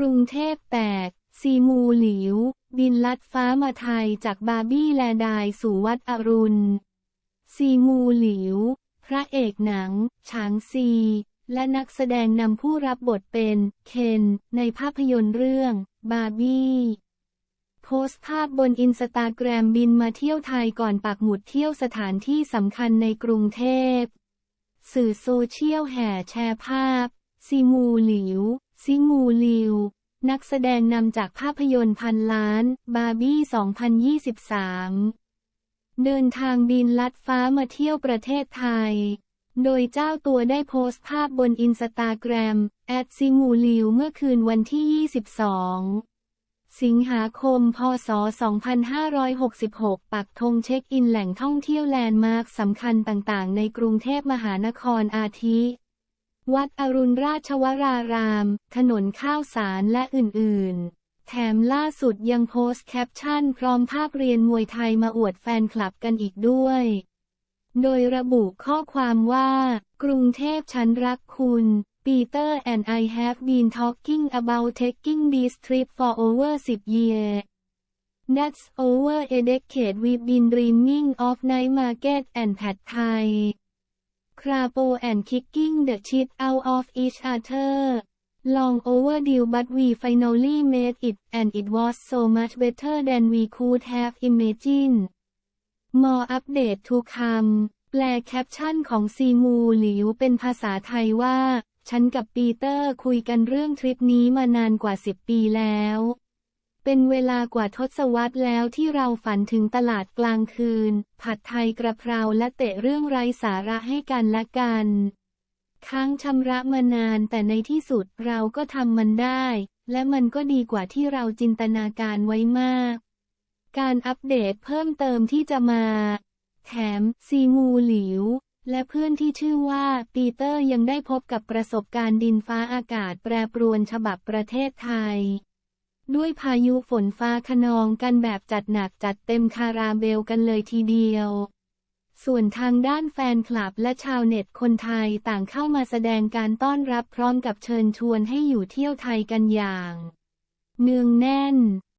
กรุงเทพแตกซีมูหลิว บินลัดฟ้ามาไทยจากบาร์บี้แลดายสู่วัดอรุณ ซีมูหลิว พระเอกหนัง ฉางซี และนักแสดงนำผู้รับบทเป็น เคน ในภาพยนตร์เรื่อง บาร์บี้โพสต์ภาพบนอินสตาแกรมบินมาเที่ยวไทยก่อนปักหมุดเที่ยวสถานที่สำคัญในกรุงเทพ สื่อโซเชียลแห่แชร์ภาพ ซีมูหลิว ซิมูลิว นักแสดงนำจากภาพยนตร์พันล้าน บาร์บี้ 2023 เดินทางบินลัดฟ้ามาเที่ยวประเทศไทย โดยเจ้าตัวได้โพสต์ภาพบนอินสตาแกรมแอดซิมูลิวเมื่อคืนวันที่ 22สิงหาคม พศ 2566 ปักธงเช็คอินแหล่งท่องเที่ยวแลนด์มาร์คสำคัญต่างๆ ในกรุงเทพมหานครอาทิ วัดอรุณราชวราราม ถนนข้าวสารและอื่น ๆ แถมล่าสุดยังโพสต์แคปชั่นพร้อมภาพเรียนมวยไทยมาอวดแฟนคลับกันอีกด้วย โดยระบุข้อความว่า กรุงเทพฉันรักคุณ Peter and I have been talking about taking this trip for over 10 years. That's over a decade we've been dreaming of night market and pad thai. Crapo and kicking the shit out of each other. Long overdue but we finally made it and it was so much better than we could have imagined. More update to come แปลแคปชั่นของซีมูหลิวเป็นภาษาไทยว่า ฉันกับปีเตอร์คุยกันเรื่องทริปนี้มานานกว่า 10 ปีแล้ว เป็นเวลากว่าทศวรรษแล้วที่เราฝันถึงตลาดกลางคืน ผัดไทยกระเพราและเตะเรื่องไร้สาระให้กันและกัน ค้างชำระมานานแต่ในที่สุดเราก็ทำมันได้ และมันก็ดีกว่าที่เราจินตนาการไว้มาก การอัปเดตเพิ่มเติมที่จะมา แถม ซีมูหลิว และเพื่อนที่ชื่อว่า ปีเตอร์ยังได้พบกับประสบการณ์ดินฟ้าอากาศแปรปรวนฉบับประเทศไทย ด้วยพายุฝนฟ้าขนองกันแบบจัดหนักจัดเต็มคาราเบลกันเลยทีเดียว ส่วนทางด้านแฟนคลับและชาวเน็ตคนไทยต่างเข้ามาแสดงการต้อนรับพร้อมกับเชิญชวนให้อยู่เที่ยวไทยกันอย่าง เนืองแน่น